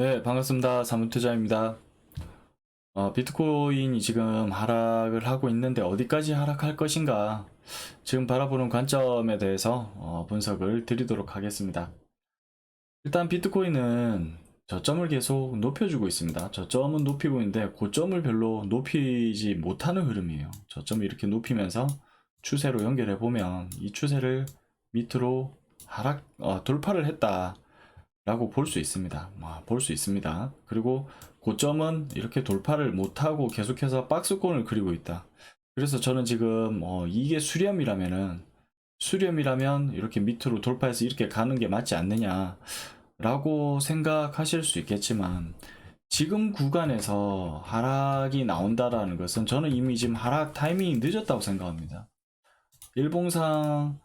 네, 반갑습니다. 사무투자입니다. 어, 비트코인이 지금 하락을 하고 있는데 어디까지 하락할 것인가? 지금 바라보는 관점에 대해서 어, 분석을 드리도록 하겠습니다. 일단 비트코인은 저점을 계속 높여주고 있습니다. 저점은 높이고 있는데 고점을 별로 높이지 못하는 흐름이에요. 저점을 이렇게 높이면서 추세로 연결해 보면 이 추세를 밑으로 하락 어, 돌파를 했다. 라고 볼 수 있습니다. 아, 볼수 있습니다. 그리고 고점은 이렇게 돌파를 못하고 계속해서 박스권을 그리고 있다. 그래서 저는 지금 어, 이게 수렴이라면은 수렴이라면 이렇게 밑으로 돌파해서 이렇게 가는 게 맞지 않느냐 라고 생각하실 수 있겠지만 지금 구간에서 하락이 나온다라는 것은 저는 이미 지금 하락 타이밍이 늦었다고 생각합니다. 일봉상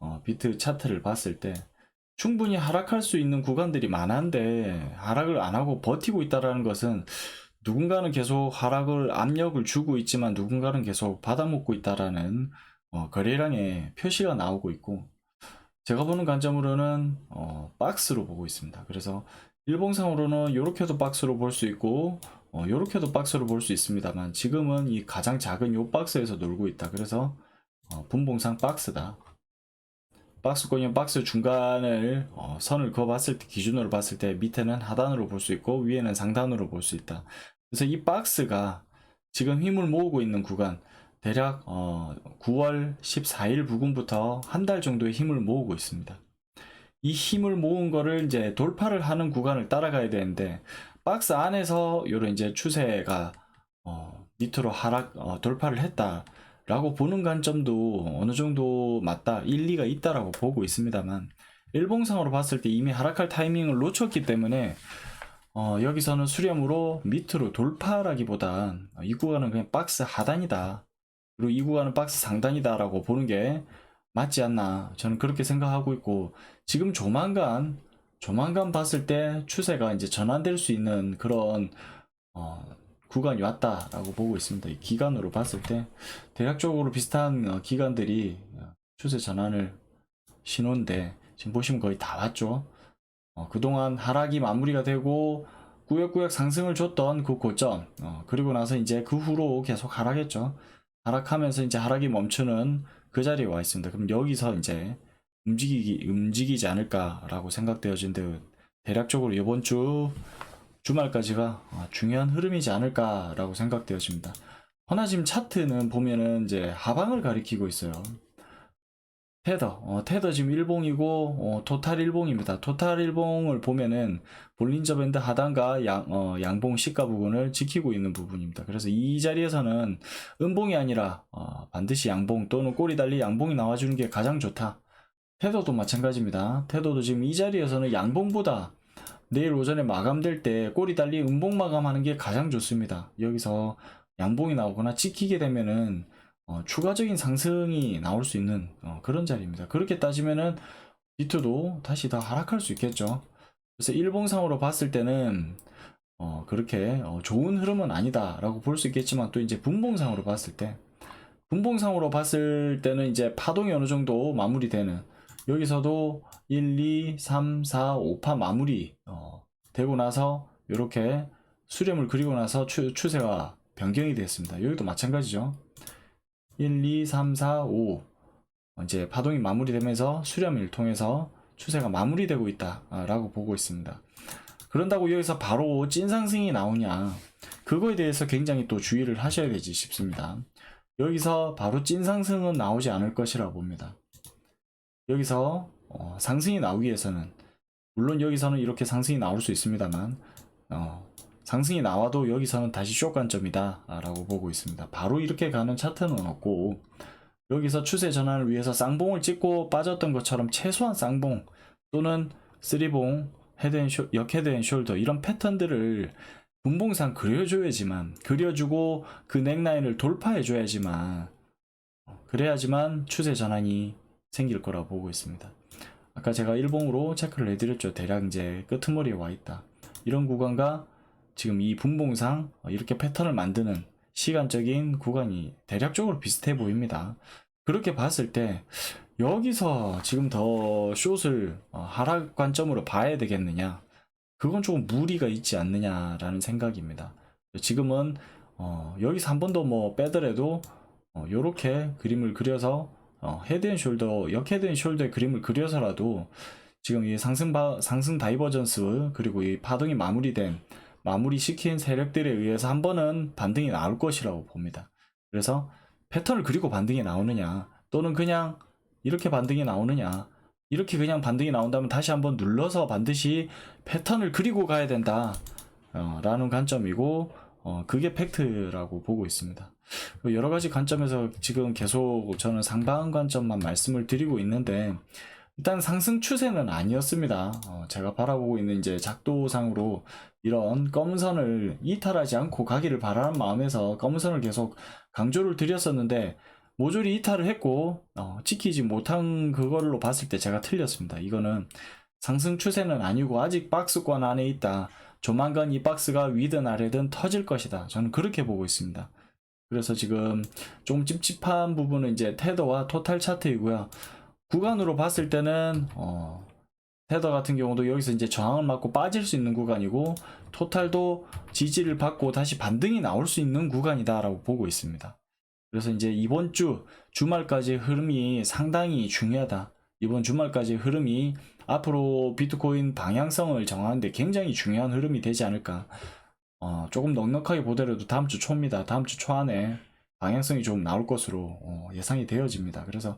어, 비트 차트를 봤을 때 충분히 하락할 수 있는 구간들이 많은데 하락을 안 하고 버티고 있다라는 것은 누군가는 계속 하락을 압력을 주고 있지만 누군가는 계속 받아먹고 있다라는 어, 거래량의 표시가 나오고 있고 제가 보는 관점으로는 어, 박스로 보고 있습니다. 그래서 일봉상으로는 이렇게도 박스로 볼 수 있고 어, 이렇게도 박스로 볼 수 있습니다만 지금은 이 가장 작은 요 박스에서 놀고 있다. 그래서 어, 분봉상 박스다. 박스권이면 박스 중간을 어, 선을 그어봤을 때 기준으로 봤을 때 밑에는 하단으로 볼 수 있고 위에는 상단으로 볼 수 있다. 그래서 이 박스가 지금 힘을 모으고 있는 구간 대략 어, 9월 14일 부근부터 한 달 정도의 힘을 모으고 있습니다. 이 힘을 모은 거를 이제 돌파를 하는 구간을 따라가야 되는데 박스 안에서 이런 이제 추세가 어, 밑으로 하락 어, 돌파를 했다. 라고 보는 관점도 어느 정도 맞다, 일리가 있다라고 보고 있습니다만, 일봉상으로 봤을 때 이미 하락할 타이밍을 놓쳤기 때문에, 어, 여기서는 수렴으로 밑으로 돌파라기보단 이 구간은 그냥 박스 하단이다. 그리고 이 구간은 박스 상단이다 라고 보는 게 맞지 않나. 저는 그렇게 생각하고 있고, 지금 조만간, 조만간 봤을 때 추세가 이제 전환될 수 있는 그런, 어, 구간이 왔다라고 보고 있습니다. 이 기간으로 봤을 때 대략적으로 비슷한 어, 기간들이 어, 추세 전환을 신호인데 지금 보시면 거의 다 왔죠. 어, 그동안 하락이 마무리가 되고 꾸역꾸역 상승을 줬던 그 고점 어, 그리고 나서 이제 그 후로 계속 하락했죠. 하락하면서 이제 하락이 멈추는 그 자리에 와 있습니다. 그럼 여기서 이제 움직이기 움직이지 않을까라고 생각되어진데 대략적으로 이번 주 주말까지가 어, 중요한 흐름이지 않을까라고 생각되어집니다. 허나 지금 차트는 보면은 이제 하방을 가리키고 있어요. 테더, 어, 테더 지금 일봉이고 어, 토탈 일봉입니다. 토탈 일봉을 보면은 볼린저 밴드 하단과 양, 어, 양봉 시가 부분을 지키고 있는 부분입니다. 그래서 이 자리에서는 음봉이 아니라 어, 반드시 양봉 또는 꼬리 달리 양봉이 나와주는 게 가장 좋다. 테더도 마찬가지입니다. 테더도 지금 이 자리에서는 양봉보다 내일 오전에 마감될 때 꼬리 달리 음봉 마감하는 게 가장 좋습니다. 여기서 양봉이 나오거나 찍히게 되면은 어, 추가적인 상승이 나올 수 있는 어, 그런 자리입니다. 그렇게 따지면은 비트도 다시 더 하락할 수 있겠죠. 그래서 일봉상으로 봤을 때는 어, 그렇게 어, 좋은 흐름은 아니다라고 볼 수 있겠지만 또 이제 분봉상으로 봤을 때 분봉상으로 봤을 때는 이제 파동이 어느 정도 마무리되는 여기서도 1, 2, 3, 4, 5파 마무리 어, 되고 나서 이렇게 수렴을 그리고 나서 추, 추세가 변경이 됐습니다. 여기도 마찬가지죠. 1, 2, 3, 4, 5 이제 파동이 마무리되면서 수렴을 통해서 추세가 마무리되고 있다라고 보고 있습니다. 그런다고 여기서 바로 찐 상승이 나오냐 그거에 대해서 굉장히 또 주의를 하셔야 되지 싶습니다. 여기서 바로 찐 상승은 나오지 않을 것이라 봅니다. 여기서 어, 상승이 나오기 위해서는 물론 여기서는 이렇게 상승이 나올 수 있습니다만 어, 상승이 나와도 여기서는 다시 쇼 관점이다 라고 보고 있습니다. 바로 이렇게 가는 차트는 없고 여기서 추세 전환을 위해서 쌍봉을 찍고 빠졌던 것처럼 최소한 쌍봉 또는 쓰리봉 헤드앤쇼, 역헤드앤숄더 이런 패턴들을 분봉상 그려줘야지만 그려주고 그 넥라인을 돌파해줘야지만 어, 그래야지만 추세 전환이 생길 거라 보고 있습니다. 아까 제가 일봉으로 체크를 해드렸죠. 대략 이제 끄트머리에 와 있다. 이런 구간과 지금 이 분봉상 이렇게 패턴을 만드는 시간적인 구간이 대략적으로 비슷해 보입니다. 그렇게 봤을 때 여기서 지금 더 숏을 어, 하락 관점으로 봐야 되겠느냐? 그건 조금 무리가 있지 않느냐라는 생각입니다. 지금은 어, 여기서 한 번 더 뭐 빼더라도 어, 요렇게 그림을 그려서 어, 헤드앤숄더 역 헤드앤숄더의 그림을 그려서라도 지금 이 상승 바, 상승 다이버전스 그리고 이 파동이 마무리된 마무리 시킨 세력들에 의해서 한 번은 반등이 나올 것이라고 봅니다. 그래서 패턴을 그리고 반등이 나오느냐 또는 그냥 이렇게 반등이 나오느냐 이렇게 그냥 반등이 나온다면 다시 한번 눌러서 반드시 패턴을 그리고 가야 된다 어, 라는 관점이고 어, 그게 팩트라고 보고 있습니다. 여러 가지 관점에서 지금 계속 저는 상방 관점만 말씀을 드리고 있는데 일단 상승 추세는 아니었습니다. 어, 제가 바라보고 있는 이제 작도상으로 이런 검은 선을 이탈하지 않고 가기를 바라는 마음에서 검은 선을 계속 강조를 드렸었는데 모조리 이탈을 했고 어, 지키지 못한 그걸로 봤을 때 제가 틀렸습니다. 이거는 상승 추세는 아니고 아직 박스권 안에 있다. 조만간 이 박스가 위든 아래든 터질 것이다. 저는 그렇게 보고 있습니다. 그래서 지금 좀 찝찝한 부분은 이제 테더와 토탈 차트이고요. 구간으로 봤을 때는 어, 테더 같은 경우도 여기서 이제 저항을 맞고 빠질 수 있는 구간이고 토탈도 지지를 받고 다시 반등이 나올 수 있는 구간이다라고 보고 있습니다. 그래서 이제 이번 주 주말까지 흐름이 상당히 중요하다. 이번 주말까지 흐름이 앞으로 비트코인 방향성을 정하는데 굉장히 중요한 흐름이 되지 않을까. 어, 조금 넉넉하게 보더라도 다음 주 초입니다. 다음 주 초 안에 방향성이 좀 나올 것으로 어, 예상이 되어집니다. 그래서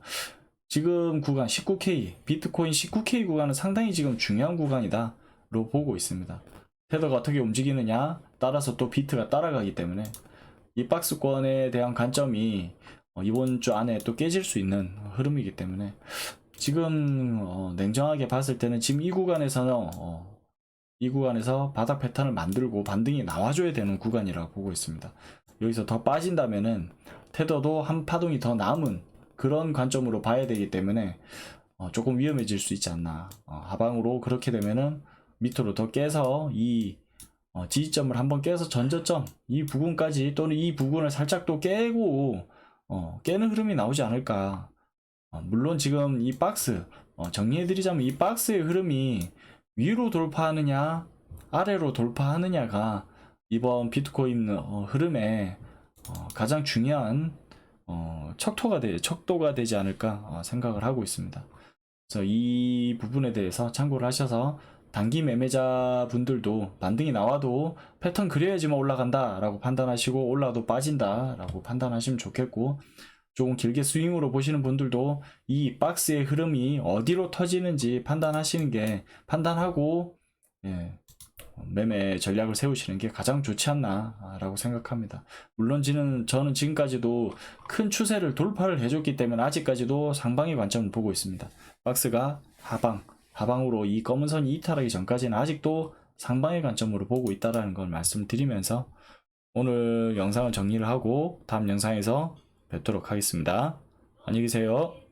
지금 구간 19K, 비트코인 19K 구간은 상당히 지금 중요한 구간이다 로 보고 있습니다. 테더가 어떻게 움직이느냐 따라서 또 비트가 따라가기 때문에 이 박스권에 대한 관점이 어, 이번 주 안에 또 깨질 수 있는 흐름이기 때문에 지금 어, 냉정하게 봤을 때는 지금 이 구간에서는 어, 이 구간에서 바닥 패턴을 만들고 반등이 나와줘야 되는 구간이라고 보고 있습니다. 여기서 더 빠진다면은 테더도 한 파동이 더 남은 그런 관점으로 봐야 되기 때문에 어, 조금 위험해질 수 있지 않나. 어, 하방으로 그렇게 되면은 밑으로 더 깨서 이 어, 지지점을 한번 깨서 전저점 이 부분까지 또는 이 부분을 살짝 또 깨고 어, 깨는 흐름이 나오지 않을까. 어, 물론 지금 이 박스 어, 정리해드리자면 이 박스의 흐름이 위로 돌파하느냐 아래로 돌파하느냐가 이번 비트코인 어, 흐름의 어, 가장 중요한 어, 척도가 되, 척도가 되지 않을까 어, 생각을 하고 있습니다. 그래서 이 부분에 대해서 참고를 하셔서 단기 매매자 분들도 반등이 나와도 패턴 그려야지만 올라간다 라고 판단하시고 올라도 빠진다 라고 판단하시면 좋겠고 조금 길게 스윙으로 보시는 분들도 이 박스의 흐름이 어디로 터지는지 판단하시는 게 판단하고 예, 매매 전략을 세우시는 게 가장 좋지 않나라고 생각합니다. 물론 저는, 저는 지금까지도 큰 추세를 돌파를 해줬기 때문에 아직까지도 상방의 관점을 보고 있습니다. 박스가 하방, 하방으로 이 검은 선이 이탈하기 전까지는 아직도 상방의 관점으로 보고 있다라는 걸 말씀드리면서 오늘 영상을 정리를 하고 다음 영상에서 뵙도록 하겠습니다. 안녕히 계세요.